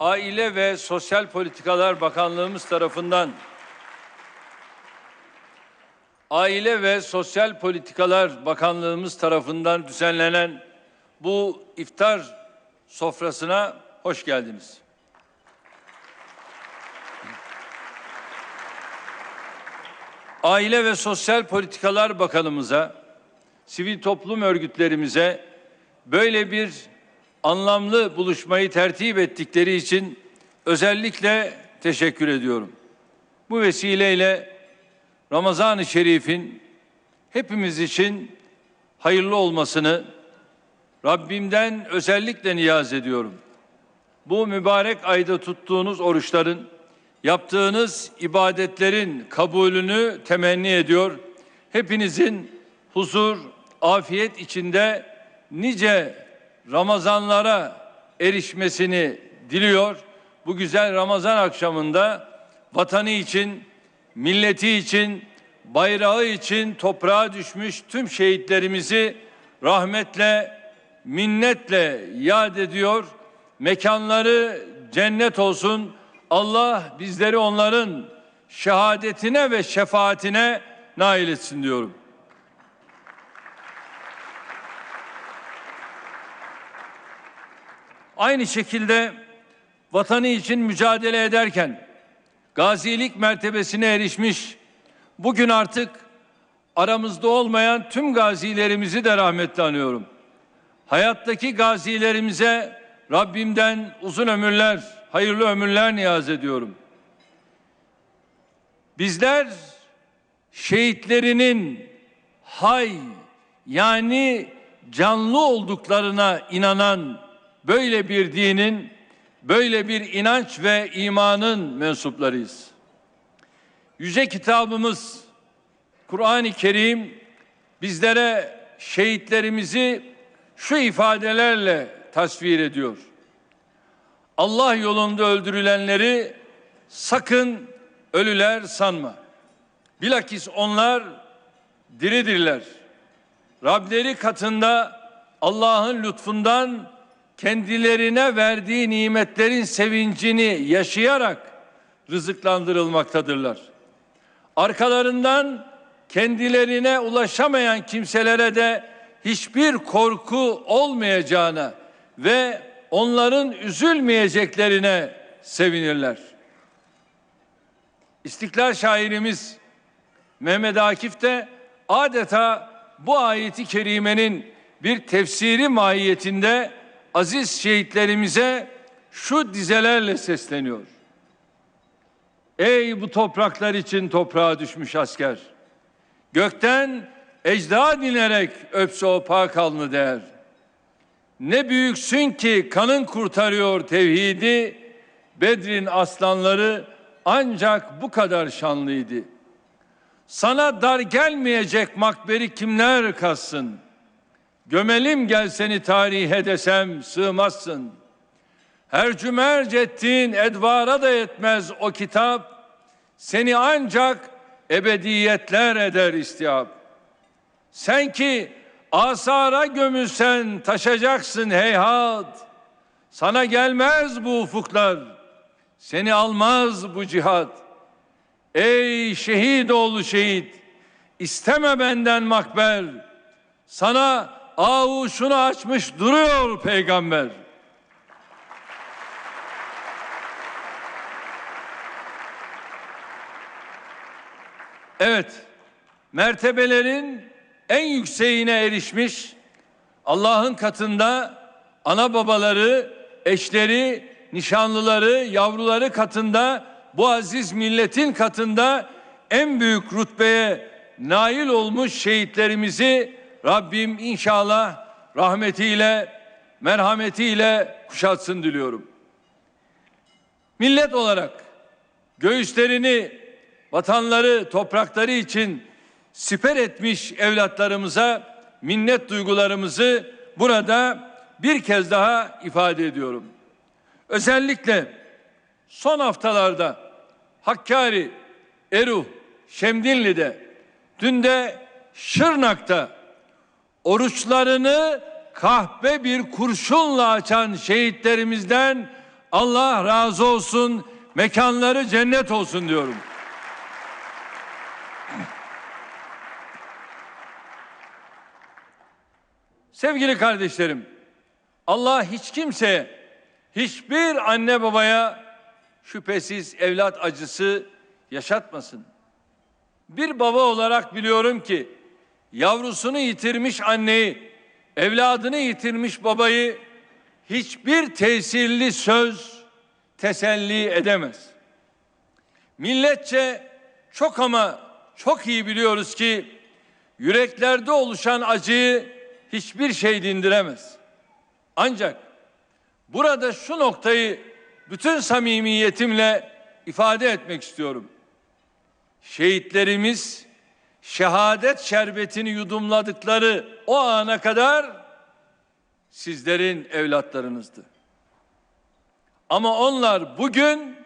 Aile ve Sosyal Politikalar Bakanlığımız tarafından Aile ve Sosyal Politikalar Bakanlığımız tarafından düzenlenen bu iftar sofrasına hoş geldiniz. Aile ve Sosyal Politikalar Bakanımıza, sivil toplum örgütlerimize böyle bir anlamlı buluşmayı tertip ettikleri için özellikle teşekkür ediyorum. Bu vesileyle Ramazan-ı Şerif'in hepimiz için hayırlı olmasını Rabbimden özellikle niyaz ediyorum. Bu mübarek ayda tuttuğunuz oruçların, yaptığınız ibadetlerin kabulünü temenni ediyor. Hepinizin huzur, afiyet içinde nice Ramazanlara erişmesini diliyor. Bu güzel Ramazan akşamında vatanı için, milleti için, bayrağı için toprağa düşmüş tüm şehitlerimizi rahmetle, minnetle yad ediyor. Mekanları cennet olsun. Allah bizleri onların şehadetine ve şefaatine nail etsin diyorum. Aynı şekilde vatanı için mücadele ederken gazilik mertebesine erişmiş, bugün artık aramızda olmayan tüm gazilerimizi de rahmetle anıyorum. Hayattaki gazilerimize Rabbimden uzun ömürler, hayırlı ömürler niyaz ediyorum. Bizler şehitlerinin hay yani canlı olduklarına inanan böyle bir dinin, böyle bir inanç ve imanın mensuplarıyız. Yüce kitabımız Kur'an-ı Kerim bizlere şehitlerimizi şu ifadelerle tasvir ediyor. Allah yolunda öldürülenleri sakın ölüler sanma. Bilakis onlar diridirler. Rableri katında Allah'ın lütfundan kendilerine verdiği nimetlerin sevincini yaşayarak rızıklandırılmaktadırlar. Arkalarından kendilerine ulaşamayan kimselere de hiçbir korku olmayacağına ve onların üzülmeyeceklerine sevinirler. İstiklal şairimiz Mehmet Akif de adeta bu ayeti kerimenin bir tefsiri mahiyetinde aziz şehitlerimize şu dizelerle sesleniyor. Ey bu topraklar için toprağa düşmüş asker. Gökten ecda dinerek öpse o pak alnı değer. Ne büyüksün ki kanın kurtarıyor tevhidi. Bedrin aslanları ancak bu kadar şanlıydı. Sana dar gelmeyecek makberi kimler kassın? Gömelim gel seni tarihe desem sığmazsın. Her cümerc ettiğin edvara da yetmez o kitap. Seni ancak ebediyetler eder istihap. Sen ki asara gömülsen taşacaksın heyhat. Sana gelmez bu ufuklar. Seni almaz bu cihat. Ey şehit oğlu şehit. isteme benden makber. Sana avuşunu açmış duruyor peygamber. Evet, mertebelerin en yükseğine erişmiş Allah'ın katında ana babaları, eşleri, nişanlıları, yavruları katında bu aziz milletin katında en büyük rütbeye nail olmuş şehitlerimizi Rabbim inşallah rahmetiyle, merhametiyle kuşatsın diliyorum. Millet olarak göğüslerini, vatanları, toprakları için siper etmiş evlatlarımıza minnet duygularımızı burada bir kez daha ifade ediyorum. Özellikle son haftalarda Hakkari, Eruh, Şemdinli'de, dün de Şırnak'ta oruçlarını kahpe bir kurşunla açan şehitlerimizden Allah razı olsun, mekanları cennet olsun diyorum. Sevgili kardeşlerim, Allah hiç kimseye, hiçbir anne babaya şüphesiz evlat acısı yaşatmasın. Bir baba olarak biliyorum ki yavrusunu yitirmiş anneyi, evladını yitirmiş babayı hiçbir tesirli söz teselli edemez. Milletçe çok ama çok iyi biliyoruz ki yüreklerde oluşan acıyı hiçbir şey dindiremez. Ancak burada şu noktayı bütün samimiyetimle ifade etmek istiyorum. Şehitlerimiz şehadet şerbetini yudumladıkları o ana kadar sizlerin evlatlarınızdı. Ama onlar bugün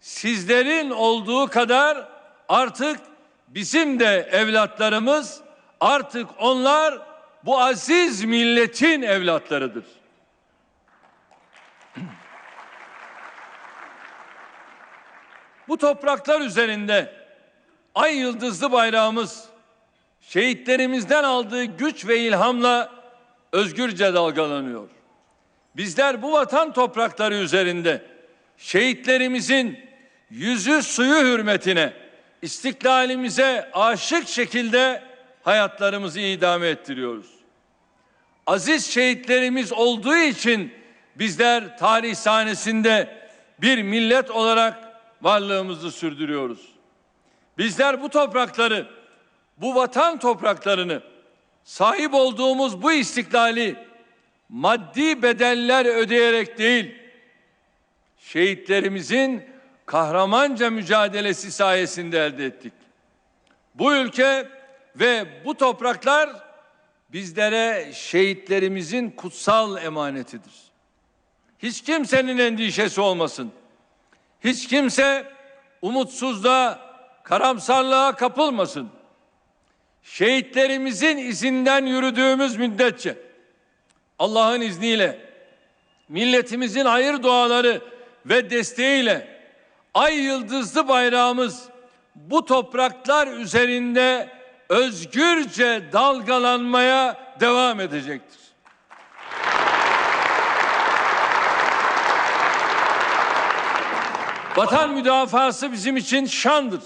sizlerin olduğu kadar artık bizim de evlatlarımız, artık onlar bu aziz milletin evlatlarıdır. Bu topraklar üzerinde ay yıldızlı bayrağımız şehitlerimizden aldığı güç ve ilhamla özgürce dalgalanıyor. Bizler bu vatan toprakları üzerinde şehitlerimizin yüzü suyu hürmetine, istiklalimize aşık şekilde hayatlarımızı idame ettiriyoruz. Aziz şehitlerimiz olduğu için bizler tarih sahnesinde bir millet olarak varlığımızı sürdürüyoruz. Bizler bu toprakları, bu vatan topraklarını, sahip olduğumuz bu istiklali maddi bedeller ödeyerek değil, şehitlerimizin kahramanca mücadelesi sayesinde elde ettik. Bu ülke ve bu topraklar bizlere şehitlerimizin kutsal emanetidir. Hiç kimsenin endişesi olmasın. Hiç kimse umutsuzluğa, karamsarlığa kapılmasın. Şehitlerimizin izinden yürüdüğümüz müddetçe Allah'ın izniyle milletimizin hayır duaları ve desteğiyle ay yıldızlı bayrağımız bu topraklar üzerinde özgürce dalgalanmaya devam edecektir. Vatan müdafası bizim için şandır,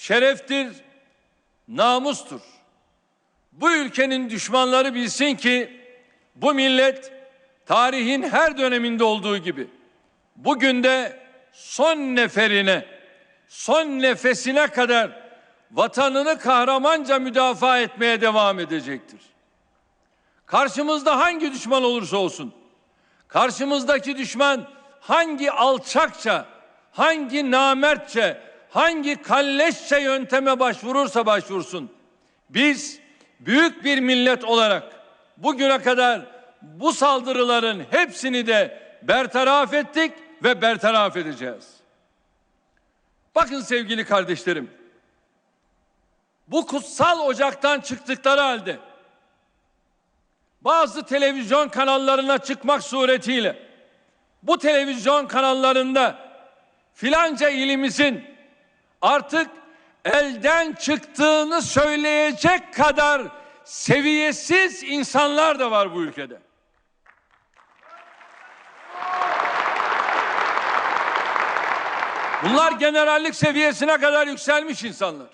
şereftir, namustur. Bu ülkenin düşmanları bilsin ki bu millet tarihin her döneminde olduğu gibi bugün de son neferine, son nefesine kadar vatanını kahramanca müdafaa etmeye devam edecektir. Karşımızda hangi düşman olursa olsun, karşımızdaki düşman hangi alçakça, hangi namertçe, hangi kalleşçe yönteme başvurursa başvursun. Biz büyük bir millet olarak bugüne kadar bu saldırıların hepsini de bertaraf ettik ve bertaraf edeceğiz. Bakın sevgili kardeşlerim, bu kutsal ocaktan çıktıkları halde bazı televizyon kanallarına çıkmak suretiyle bu televizyon kanallarında filanca ilimizin artık elden çıktığını söyleyecek kadar seviyesiz insanlar da var bu ülkede. Bunlar generallik seviyesine kadar yükselmiş insanlar.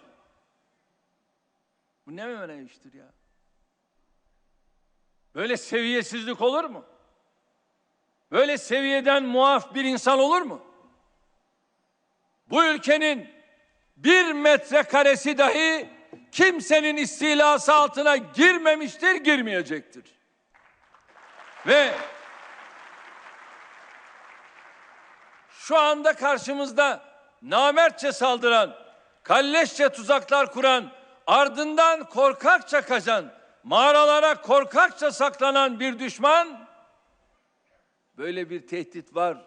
Bu ne memeneymiştir ya? Böyle seviyesizlik olur mu? Böyle seviyeden muaf bir insan olur mu? Bu ülkenin bir metrekaresi dahi kimsenin istilası altına girmemiştir, girmeyecektir. Ve şu anda karşımızda namertçe saldıran, kalleşçe tuzaklar kuran, ardından korkakça kaçan, mağaralara korkakça saklanan bir düşman, böyle bir tehdit var.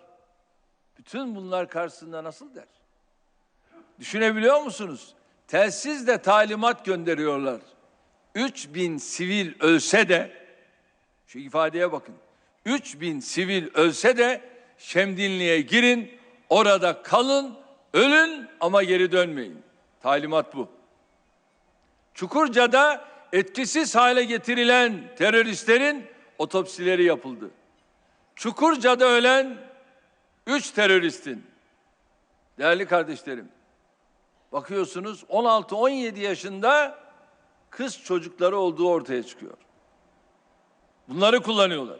Bütün bunlar karşısında nasıl der? Düşünebiliyor musunuz? Telsizle talimat gönderiyorlar. 3000 sivil ölse de şu ifadeye bakın. 3000 sivil ölse de Şemdinli'ye girin, orada kalın, ölün ama geri dönmeyin. Talimat bu. Çukurca'da etkisiz hale getirilen teröristlerin otopsileri yapıldı. Çukurca'da ölen üç teröristin değerli kardeşlerim bakıyorsunuz 16-17 yaşında kız çocukları olduğu ortaya çıkıyor. Bunları kullanıyorlar.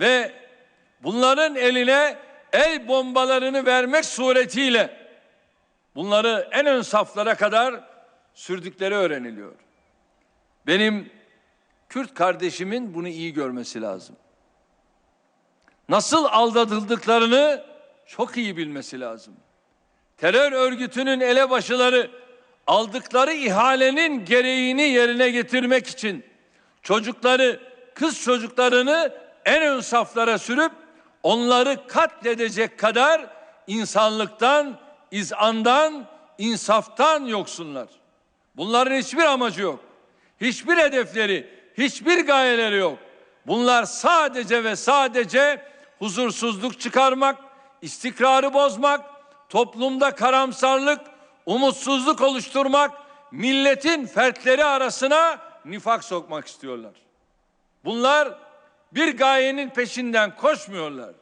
Ve bunların eline el bombalarını vermek suretiyle bunları en ön saflara kadar sürdükleri öğreniliyor. Benim Kürt kardeşimin bunu iyi görmesi lazım. Nasıl aldatıldıklarını çok iyi bilmesi lazım. Terör örgütünün elebaşıları aldıkları ihalenin gereğini yerine getirmek için çocukları, kız çocuklarını en ön saflara sürüp onları katledecek kadar insanlıktan, izandan, insaftan yoksunlar. Bunların hiçbir amacı yok. Hiçbir hedefleri, hiçbir gayeleri yok. Bunlar sadece ve sadece huzursuzluk çıkarmak, istikrarı bozmak, toplumda karamsarlık, umutsuzluk oluşturmak, milletin fertleri arasına nifak sokmak istiyorlar. Bunlar bir gayenin peşinden koşmuyorlar.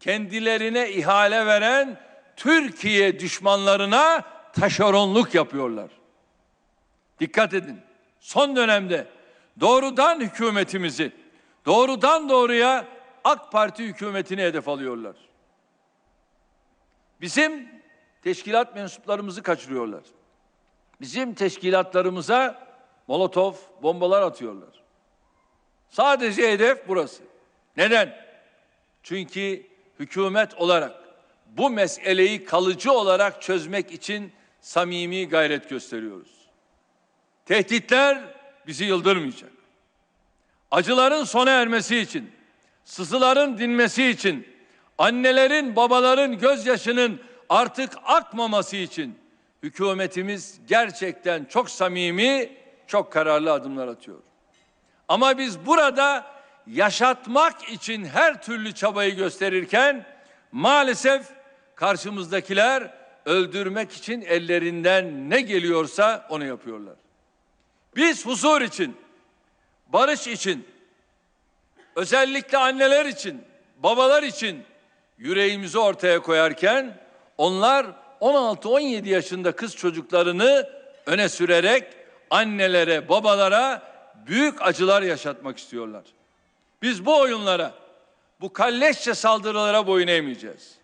Kendilerine ihale veren Türkiye düşmanlarına taşeronluk yapıyorlar. Dikkat edin. Son dönemde doğrudan hükümetimizi doğrudan doğruya AK Parti hükümetini hedef alıyorlar. Bizim teşkilat mensuplarımızı kaçırıyorlar. Bizim teşkilatlarımıza molotof bombalar atıyorlar. Sadece hedef burası. Neden? Çünkü hükümet olarak bu meseleyi kalıcı olarak çözmek için samimi gayret gösteriyoruz. Tehditler bizi yıldırmayacak. Acıların sona ermesi için, sızıların dinmesi için, annelerin, babaların gözyaşının artık akmaması için hükümetimiz gerçekten çok samimi, çok kararlı adımlar atıyor. Ama biz burada yaşatmak için her türlü çabayı gösterirken maalesef karşımızdakiler öldürmek için ellerinden ne geliyorsa onu yapıyorlar. Biz huzur için, barış için, özellikle anneler için, babalar için yüreğimizi ortaya koyarken onlar 16-17 yaşında kız çocuklarını öne sürerek annelere, babalara büyük acılar yaşatmak istiyorlar. Biz bu oyunlara, bu kalleşçe saldırılara boyun eğmeyeceğiz.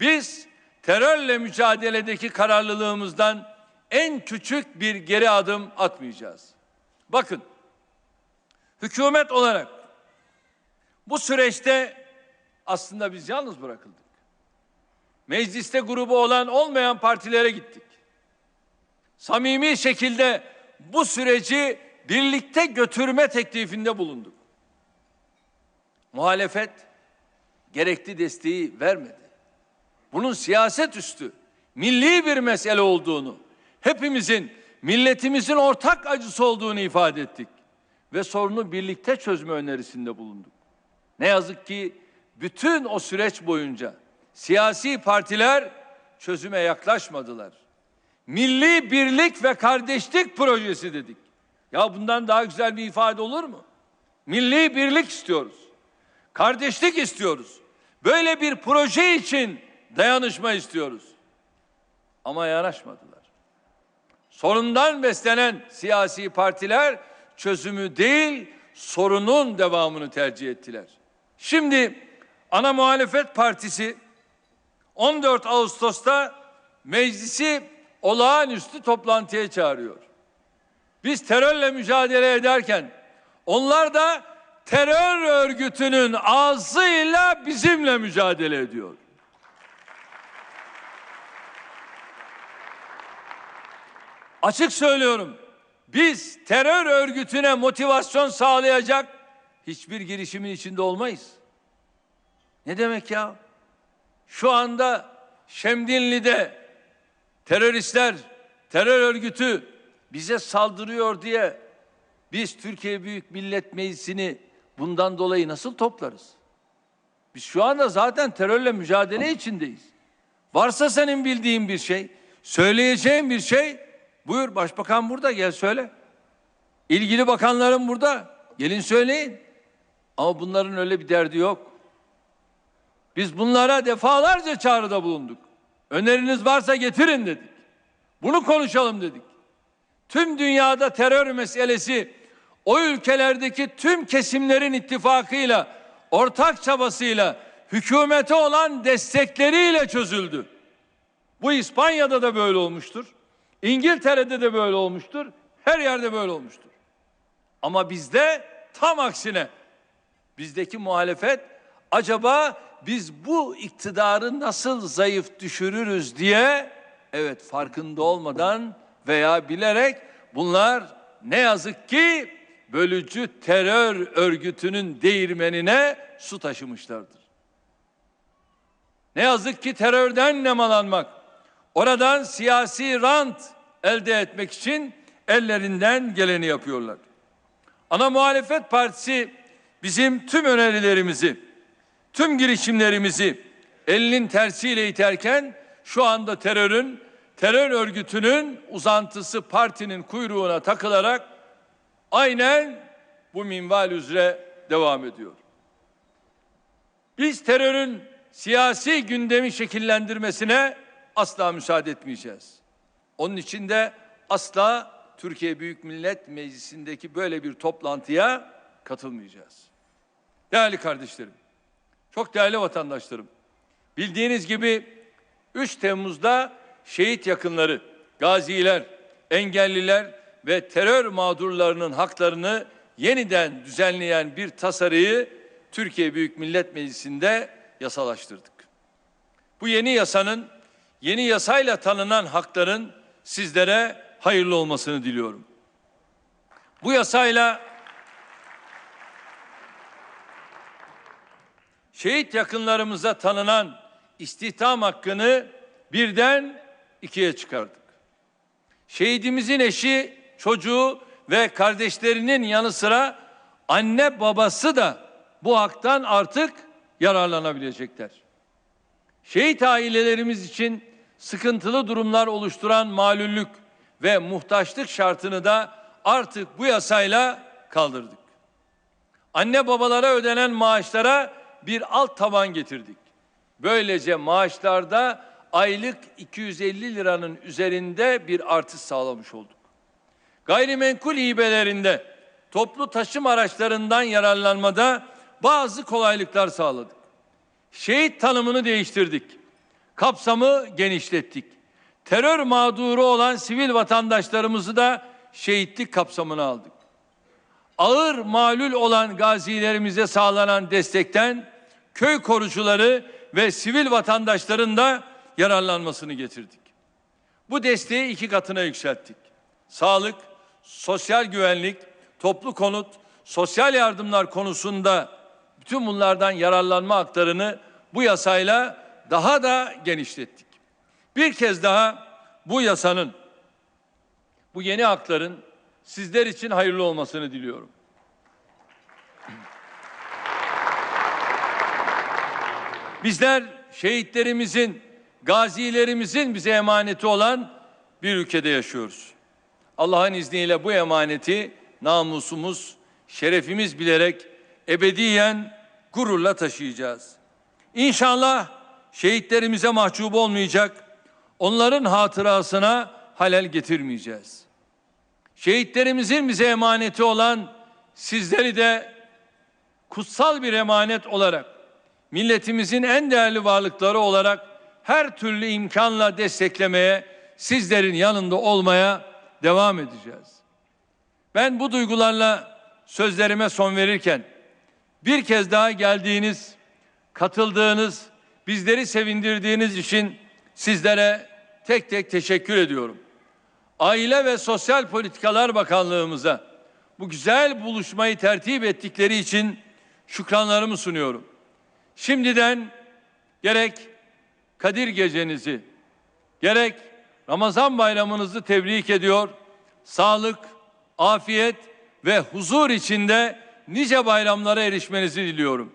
Biz terörle mücadeledeki kararlılığımızdan en küçük bir geri adım atmayacağız. Bakın, hükümet olarak bu süreçte aslında biz yalnız bırakıldık. Mecliste grubu olan olmayan partilere gittik. Samimi şekilde bu süreci birlikte götürme teklifinde bulunduk. Muhalefet gerekli desteği vermedi. Bunun siyaset üstü, milli bir mesele olduğunu, hepimizin, milletimizin ortak acısı olduğunu ifade ettik ve sorunu birlikte çözme önerisinde bulunduk. Ne yazık ki bütün o süreç boyunca siyasi partiler çözüme yaklaşmadılar. Milli birlik ve kardeşlik projesi dedik. Ya bundan daha güzel bir ifade olur mu? Milli birlik istiyoruz. Kardeşlik istiyoruz. Böyle bir proje için dayanışma istiyoruz. Ama yanaşmadılar. Sorundan beslenen siyasi partiler çözümü değil, sorunun devamını tercih ettiler. Şimdi ana muhalefet partisi 14 Ağustos'ta meclisi olağanüstü toplantıya çağırıyor. Biz terörle mücadele ederken onlar da terör örgütünün ağzıyla bizimle mücadele ediyor. Açık söylüyorum. Biz terör örgütüne motivasyon sağlayacak hiçbir girişimin içinde olmayız. Ne demek ya? Şu anda Şemdinli'de teröristler, terör örgütü bize saldırıyor diye biz Türkiye Büyük Millet Meclisi'ni bundan dolayı nasıl toplarız? Biz şu anda zaten terörle mücadele içindeyiz. Varsa senin bildiğin bir şey, söyleyeceğin bir şey, buyur başbakan burada gel söyle. İlgili bakanların burada, gelin söyleyin. Ama bunların öyle bir derdi yok. Biz bunlara defalarca çağrıda bulunduk. Öneriniz varsa getirin dedik. Bunu konuşalım dedik. Tüm dünyada terör meselesi o ülkelerdeki tüm kesimlerin ittifakıyla, ortak çabasıyla, hükümete olan destekleriyle çözüldü. Bu İspanya'da da böyle olmuştur. İngiltere'de de böyle olmuştur. Her yerde böyle olmuştur. Ama bizde tam aksine bizdeki muhalefet acaba biz bu iktidarı nasıl zayıf düşürürüz diye evet farkında olmadan veya bilerek bunlar ne yazık ki bölücü terör örgütünün değirmenine su taşımışlardır. Ne yazık ki terörden nemalanmak, oradan siyasi rant elde etmek için ellerinden geleni yapıyorlar. Ana muhalefet partisi bizim tüm önerilerimizi, tüm girişimlerimizi elinin tersiyle iterken şu anda terörün, terör örgütünün uzantısı partinin kuyruğuna takılarak aynen bu minval üzere devam ediyor. Biz terörün siyasi gündemi şekillendirmesine asla müsaade etmeyeceğiz. Onun için de asla Türkiye Büyük Millet Meclisi'ndeki böyle bir toplantıya katılmayacağız. Değerli kardeşlerim, çok değerli vatandaşlarım, bildiğiniz gibi 3 Temmuz'da şehit yakınları, gaziler, engelliler ve terör mağdurlarının haklarını yeniden düzenleyen bir tasarıyı Türkiye Büyük Millet Meclisi'nde yasalaştırdık. Bu yeni yasanın, yeni yasayla tanınan hakların sizlere hayırlı olmasını diliyorum. Bu yasayla şehit yakınlarımıza tanınan istihdam hakkını birden ikiye çıkardık. Şehidimizin eşi, çocuğu ve kardeşlerinin yanı sıra anne babası da bu haktan artık yararlanabilecekler. Şehit ailelerimiz için sıkıntılı durumlar oluşturan malüllük ve muhtaçlık şartını da artık bu yasayla kaldırdık. Anne babalara ödenen maaşlara bir alt taban getirdik. Böylece maaşlarda aylık 250 liranın üzerinde bir artış sağlamış olduk. Gayrimenkul hibelerinde toplu taşım araçlarından yararlanmada bazı kolaylıklar sağladık. Şehit tanımını değiştirdik. Kapsamı genişlettik. Terör mağduru olan sivil vatandaşlarımızı da şehitlik kapsamına aldık. Ağır malul olan gazilerimize sağlanan destekten köy korucuları ve sivil vatandaşların da yararlanmasını getirdik. Bu desteği iki katına yükselttik. Sağlık, sosyal güvenlik, toplu konut, sosyal yardımlar konusunda bütün bunlardan yararlanma haklarını bu yasayla daha da genişlettik. Bir kez daha bu yasanın, bu yeni hakların sizler için hayırlı olmasını diliyorum. Bizler şehitlerimizin, gazilerimizin bize emaneti olan bir ülkede yaşıyoruz. Allah'ın izniyle bu emaneti namusumuz, şerefimiz bilerek ebediyen gururla taşıyacağız. İnşallah şehitlerimize mahcup olmayacak, onların hatırasına halel getirmeyeceğiz. Şehitlerimizin bize emaneti olan sizleri de kutsal bir emanet olarak, milletimizin en değerli varlıkları olarak her türlü imkanla desteklemeye, sizlerin yanında olmaya devam edeceğiz. Ben bu duygularla sözlerime son verirken bir kez daha geldiğiniz, katıldığınız, bizleri sevindirdiğiniz için sizlere tek tek teşekkür ediyorum. Aile ve Sosyal Politikalar Bakanlığımıza bu güzel buluşmayı tertip ettikleri için şükranlarımı sunuyorum. Şimdiden gerek Kadir Gecenizi, gerek Ramazan bayramınızı tebrik ediyor. Sağlık, afiyet ve huzur içinde nice bayramlara erişmenizi diliyorum.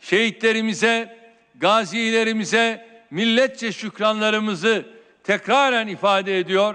şehitlerimize, gazilerimize milletçe şükranlarımızı tekraren ifade ediyor.